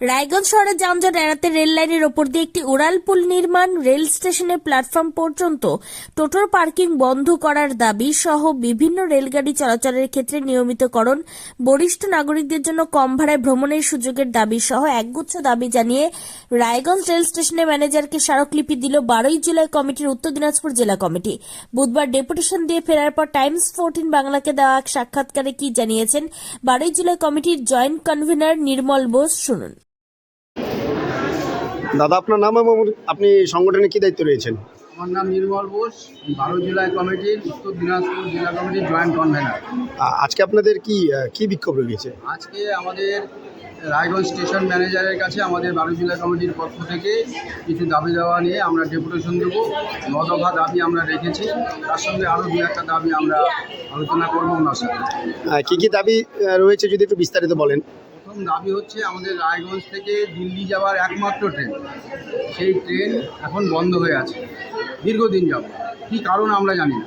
রায়গঞ্জ শহরে যানজট এড়াতে রেল লাইনের ওপর দিয়ে একটি উড়াল পুল নির্মাণ, রেল স্টেশনের প্ল্যাটফর্ম পর্যন্ত টোটোর পার্কিং বন্ধ করার দাবি সহ বিভিন্ন রেলগাড়ি চলাচলের ক্ষেত্রে নিয়মিতকরণ। বরিষ্ঠ নাগরিকদের জন্য কম ভাড়ায় ভ্রমণের সুযোগের দাবি সহ একগুচ্ছ দাবি জানিয়ে রায়গঞ্জ রেল স্টেশনের ম্যানেজারকে স্মারকলিপি দিল বারোই জুলাই কমিটির উত্তর দিনাজপুর জেলা কমিটি। বুধবার ডেপুটেশন দিয়ে ফেরার পর টাইমস ফোরটিন বাংলাকে দেওয়া এক সাক্ষাৎকারে কি জানিয়েছেন, বারোই জুলাই কমিটির জয়েন্ট কনভেনার নির্মল বোস শুনুন। দাদা আপনার নাম এবং আপনি সংগঠনে কি দায়িত্ব রয়েছেন? আমার নাম নির্মল বোস বারো জেলায় কমিটির উত্তর দিনাজপুর জেলা কমিটির জয়েন্ট কনভেনার। আজকে আপনাদের কি কি বিক্ষোভ রয়েছে? আজকে আমাদের রায়গঞ্জ স্টেশন ম্যানেজারের কাছে আমাদের বারো জেলা কমিটির পক্ষ থেকে কিছু দাবি দেওয়া নিয়ে আমরা ডেপুটেশন দেবো। ন দফা দাবি আমরা রেখেছি। তার সঙ্গে আরও দু একটা দাবি আমরা আলোচনা করব ওনার সাথে। কী কি দাবি রয়েছে যদি একটু বিস্তারিত বলেন? প্রথম দাবি হচ্ছে আমাদের রায়গঞ্জ থেকে দিল্লি যাওয়ার একমাত্র ট্রেন। সেই ট্রেন এখন বন্ধ হয়ে আছে। দীর্ঘদিন যাব কী কারণ আমরা জানি না।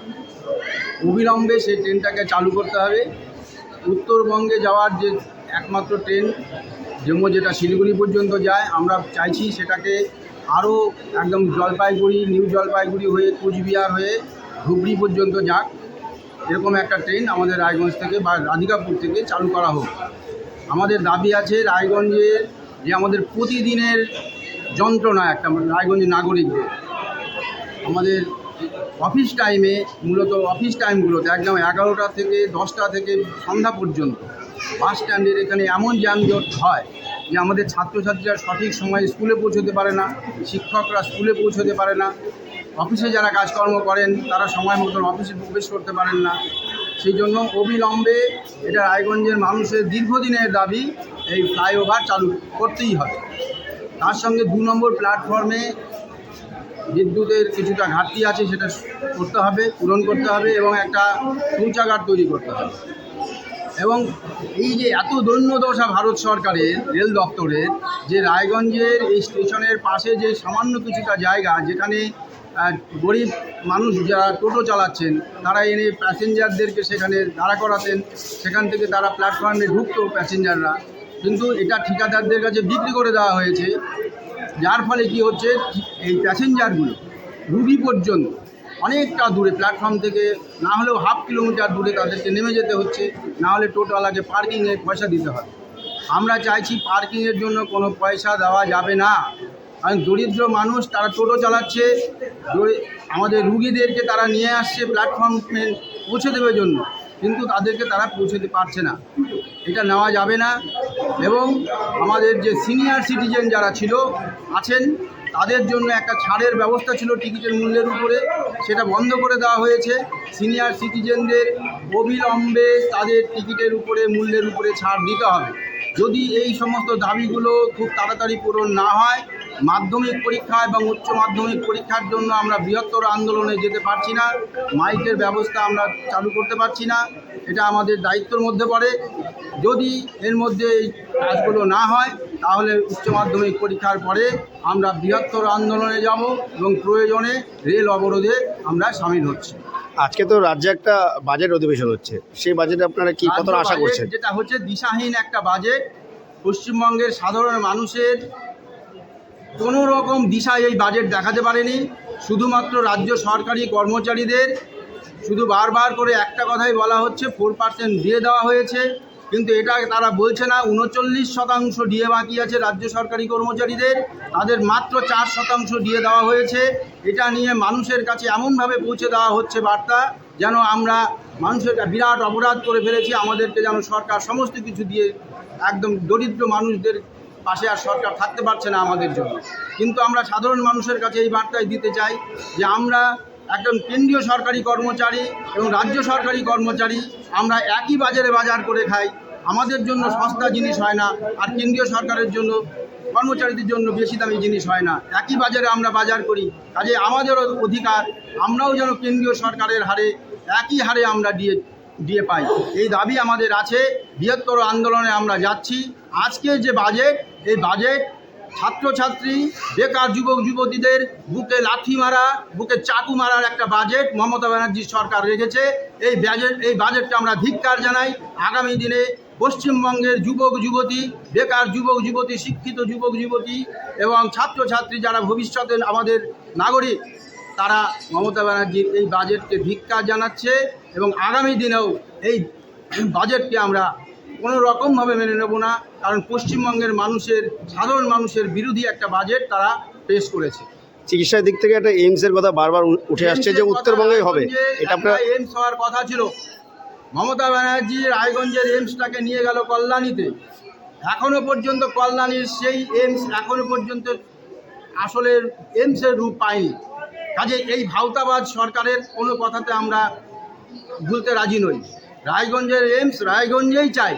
অবিলম্বে সেই ট্রেনটাকে চালু করতে হবে। উত্তরবঙ্গে যাওয়ার যে একমাত্র ট্রেন যেমন যেটা শিলিগুড়ি পর্যন্ত যায়, আমরা চাইছি সেটাকে আরও একদম জলপাইগুড়ি, নিউ জলপাইগুড়ি হয়ে, কুচবিহার হয়ে, ধুবড়ি পর্যন্ত যাক। এরকম একটা ট্রেন আমাদের রায়গঞ্জ থেকে বা রাধিকাপুর থেকে চালু করা হোক। আমাদের দাবি আছে রায়গঞ্জের যে আমাদের প্রতিদিনের যন্ত্রণা একটা রায়গঞ্জের নাগরিকদের। আমাদের অফিস টাইমে, মূলত অফিস টাইমগুলোতে একদম এগারোটা থেকে দশটা থেকে সন্ধ্যা পর্যন্ত বাস স্ট্যান্ডের এখানে এমন যানজট হয় যে আমাদের ছাত্রছাত্রীরা সঠিক সময়ে স্কুলে পৌঁছতে পারে না, শিক্ষকরা স্কুলে পৌঁছতে পারে না। অফিসে যারা কাজকর্ম করেন, তারা সময় মতন অফিসে প্রবেশ করতে পারেন না। সেই জন্য অবিলম্বে এটা রায়গঞ্জের মানুষের দীর্ঘদিনের দাবি, এই ফ্লাইওভার চালু করতেই হবে। তার সঙ্গে দু নম্বর প্ল্যাটফর্মে বিদ্যুতের কিছুটা ঘাটতি আছে, সেটা করতে হবে, পূরণ করতে হবে এবং একটা শৌচাগার তৈরি করতে হবে। এবং এই যে এত দৈন্যদশা ভারত সরকারের রেল দপ্তরের, যে রায়গঞ্জের এই স্টেশনের পাশে যে সামান্য কিছুটা জায়গা, যেখানে গরিব মানুষ যারা টোটো চালাচ্ছেন, তারা এনে প্যাসেঞ্জারদেরকে সেখানে দাঁড়া করাতেন। সেখান থেকে তারা প্ল্যাটফর্মে ঢুকতো প্যাসেঞ্জাররা। কিন্তু এটা ঠিকাদারদের কাছে বিক্রি করে দেওয়া হয়েছে। যার ফলে কি হচ্ছে, এই প্যাসেঞ্জারগুলো রুবি পর্যন্ত অনেকটা দূরে প্ল্যাটফর্ম থেকে না হলেও হাফ কিলোমিটার দূরে তাদেরকে নেমে যেতে হচ্ছে। না হলে টোটোওয়ালাকে পার্কিংয়ে পয়সা দিতে হবে। আমরা চাইছি পার্কিংয়ের জন্য কোনো পয়সা দেওয়া যাবে না। কারণ দরিদ্র মানুষ, তারা টোটো চালাচ্ছে। আমাদের রুগীদেরকে তারা নিয়ে আসছে প্ল্যাটফর্মে পৌঁছে দেওয়ার জন্য। কিন্তু তাদেরকে তারা পৌঁছতে পারছে না। এটা নেওয়া যাবে না। এবং আমাদের যে সিনিয়র সিটিজেন যারা ছিল, আছেন, তাদের জন্য একটা ছাড়ের ব্যবস্থা ছিল টিকিটের মূল্যের উপরে। সেটা বন্ধ করে দেওয়া হয়েছে। সিনিয়র সিটিজেনদের অবিলম্বে তাদের টিকিটের উপরে, মূল্যের উপরে ছাড় দিতে হবে। যদি এই সমস্ত দাবিগুলো খুব তাড়াতাড়ি পূরণ না হয় মাধ্যমিক পরীক্ষা এবং উচ্চ মাধ্যমিক পরীক্ষার জন্য আমরা বৃহত্তর আন্দোলনে যেতে পারছি না। মাইকের ব্যবস্থা আমরা চালু করতে পারছি না। এটা আমাদের দায়িত্বের মধ্যে পড়ে। যদি এর মধ্যে এই কাজগুলো না হয় তাহলে উচ্চ মাধ্যমিক পরীক্ষার পরে আমরা বৃহত্তর আন্দোলনে যাব এবং প্রয়োজনে রেল অবরোধে আমরা সামিল হচ্ছি। আজকে তো রাজ্যে একটা বাজেট অধিবেশন হচ্ছে। সেই বাজেটে আপনারা কি রাজ্য আশা করছেন? যেটা হচ্ছে দিশাহীন একটা বাজেট। পশ্চিমবঙ্গের সাধারণ মানুষের কোনো রকম দিশা এই বাজেট দেখাতে পারেনি। শুধুমাত্র রাজ্য সরকারি কর্মচারীদের শুধু বারবার করে একটা কথাই বলা হচ্ছে ফোর পার্সেন্ট দিয়ে দেওয়া হয়েছে। কিন্তু এটা তারা বলছে না, উনচল্লিশ শতাংশ ডিএ বাকি আছে রাজ্য সরকারি কর্মচারীদের। তাদের মাত্র চার শতাংশ দিয়ে দেওয়া হয়েছে। এটা নিয়ে মানুষের কাছে এমনভাবে পৌঁছে দেওয়া হচ্ছে বার্তা, যেন আমরা মানুষের বিরাট অপরাধ করে ফেলেছি। আমাদেরকে যেন সরকার সমস্ত কিছু দিয়ে একদম দরিদ্র মানুষদের পাশে আর সরকার থাকতে পারছে না আমাদের জন্য। কিন্তু আমরা সাধারণ মানুষের কাছে এই বার্তাই দিতে চাই যে আমরা একজন কেন্দ্রীয় সরকারি কর্মচারী এবং রাজ্য সরকারি কর্মচারী, আমরা একই বাজারে বাজার করে খাই। আমাদের জন্য সস্তা জিনিস হয় না, আর কেন্দ্রীয় সরকারের জন্য, কর্মচারীদের জন্য বেশি দামি জিনিস হয় না। একই বাজারে আমরা বাজার করি, কাজে আমাদেরও অধিকার, আমরাও যেন কেন্দ্রীয় সরকারের হারে, একই হারে আমরা দিয়ে দিয়ে পাই। এই দাবি আমাদের আছে। বৃহত্তর আন্দোলনে আমরা যাচ্ছি। আজকে যে বাজেট এই বাজেট ছাত্রছাত্রী, বেকার যুবক, যুবতীদের বুকে লাথি মারা, বুকে চাকু মারার একটা বাজেট মমতা ব্যানার্জির সরকার রেখেছে। এই বাজেট এই বাজেটকে আমরা ধিক্কার জানাই। আগামী দিনে পশ্চিমবঙ্গের যুবক, যুবতী, বেকার যুবক, যুবতী, শিক্ষিত যুবক, যুবতী এবং ছাত্রছাত্রী যারা ভবিষ্যতে আমাদের নাগরিক, তারা মমতা ব্যানার্জির এই বাজেটকে ধিক্কার জানাচ্ছে এবং আগামী দিনেও এই বাজেটকে আমরা কোনো রকমভাবে মেনে নেব না কারণ পশ্চিমবঙ্গের মানুষের সাধারণ মানুষের বিরোধী একটা বাজেট তারা পেশ করেছে। চিকিৎসার দিক থেকে একটা এইমসের কথা বারবার উঠে আসছে যে উত্তরবঙ্গেই হবে। এটা আপনার এইমস হওয়ার কথা ছিল। মমতা ব্যানার্জি রায়গঞ্জের এইমসটাকে নিয়ে গেল কল্যাণীতে। এখনও পর্যন্ত কল্যাণীর সেই এইমস এখনও পর্যন্ত আসলে এইমসের রূপ পায়নি। কাজে এই ভাওতাবাজ সরকারের কোনো কথাতে আমরা ভুলতে রাজি নই। রায়গঞ্জের এইমস রায়গঞ্জেই চাই।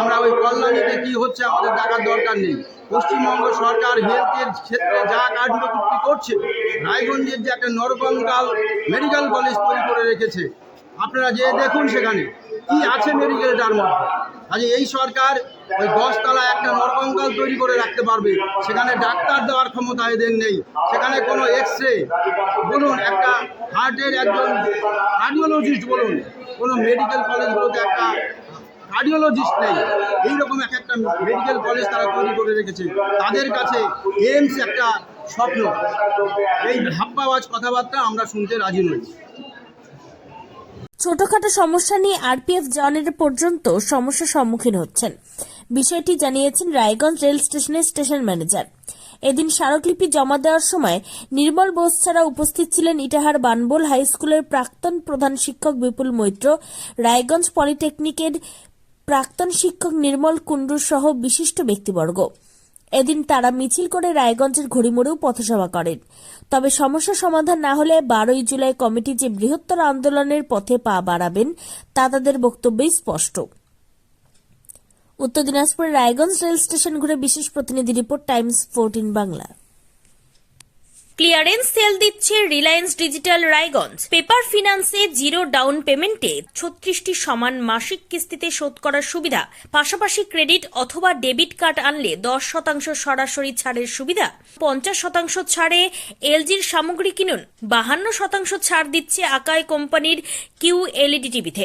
আমরা ওই কল্যাণীতে কি হচ্ছে আমাদের দেখার দরকার নেই। পশ্চিমবঙ্গ সরকার হেলথের ক্ষেত্রে যা কার্যকরী করছে, রায়গঞ্জের যে একটা নরকঙ্কাল মেডিকেল কলেজ তৈরি করে রেখেছে। আপনারা যে দেখুন সেখানে, কি আছে মেডিকেলটার মধ্যে। আজ এই সরকার ওই দশতলা একটা নরকঙ্কাল তৈরি করে রাখতে পারবে। সেখানে ডাক্তার দেওয়ার ক্ষমতা এদের নেই। সেখানে কোনো এক্স রে বলুন, একটা হার্টের একজন কার্ডিওলজিস্ট বলুন কোনো মেডিকেল কলেজগুলোতে একটা কার্ডিওলজিস্ট নেই। এইরকম এক একটা মেডিকেল কলেজ তারা তৈরি করে রেখেছে। তাদের কাছে এইমস একটা স্বপ্ন। এই হাপ্পাবাজ কথাবার্তা আমরা শুনতে রাজি নই। ছোটখাটো সমস্যা নিয়ে আরপিএফ জওয়ানের পর্যন্ত সমস্যার সম্মুখীন হচ্ছেন। বিষয়টি জানিয়েছেন রায়গঞ্জ রেল স্টেশনের স্টেশন ম্যানেজার। এদিন স্মারকলিপি জমা দেওয়ার সময় নির্মল বোস ছাড়া উপস্থিত ছিলেন ইটাহার বানবোল হাই স্কুলের প্রাক্তন প্রধান শিক্ষক বিপুল মৈত্র, রায়গঞ্জ পলিটেকনিকের প্রাক্তন শিক্ষক নির্মল কুণ্ডু সহ বিশিষ্ট ব্যক্তিবর্গ। এদিন তারা মিছিল করে রায়গঞ্জের ঘড়িমোড়েও পথসভা করেন। তবে সমস্যা সমাধান না হলে বারোই জুলাই কমিটি যে বৃহত্তর আন্দোলনের পথে পা বাড়াবেন, তা তাদের বক্তব্যেই স্পষ্ট। উত্তর দিনাজপুরের রায়গঞ্জ রেল স্টেশন ঘুরে বিশেষ প্রতিনিধি report, Times fourteen Bangla. Clearance sale দিচ্ছে রিলায়েন্স ডিজিটাল রায়গঞ্জ। পেপার ফিনান্সে জিরো ডাউন পেমেন্টে ছত্রিশটি সমান মাসিক কিস্তিতে শোধ করার সুবিধা। পাশাপাশি ক্রেডিট অথবা ডেবিট কার্ড আনলে দশ শতাংশ সরাসরি ছাড়ের সুবিধা। পঞ্চাশ শতাংশ ছাড়ে এলজির সামগ্রী কিনুন। বাহান্ন শতাংশ ছাড় দিচ্ছে আকাই কোম্পানির কিউ এলইডি টিভিতে।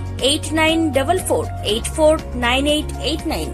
8988 9 8 4 8 4 9 8 8 9